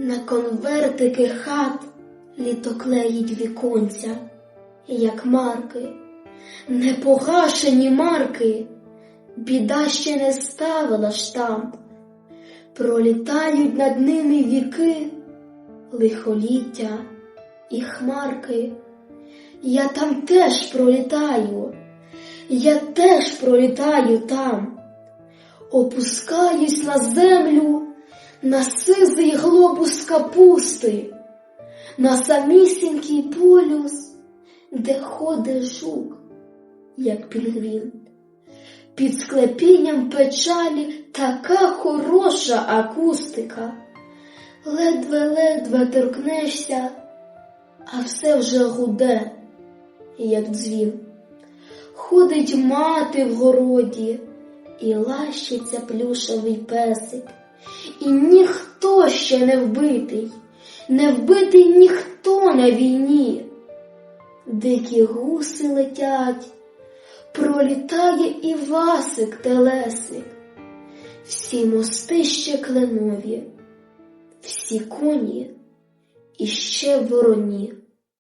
На конвертики хат літо клеїть віконця, як марки, непогашені марки, біда ще не ставила штамп, пролітають над ними віки, лихоліття і хмарки. Я там теж пролітаю, я теж пролітаю там, опускаюсь на землю, на сизий глобус капусти, на самісінький полюс, де ходить жук, як пінгвін. Під склепінням печалі така хороша акустика. Ледве-ледве торкнешся, а все вже гуде, як дзвін. Ходить мати в городі і лащиться плюшевий песик. І ніхто ще не вбитий, не вбитий ніхто на війні. Дикі гуси летять, пролітає і Васик телесик. Всі мости ще кленові, всі коні і ще вороні.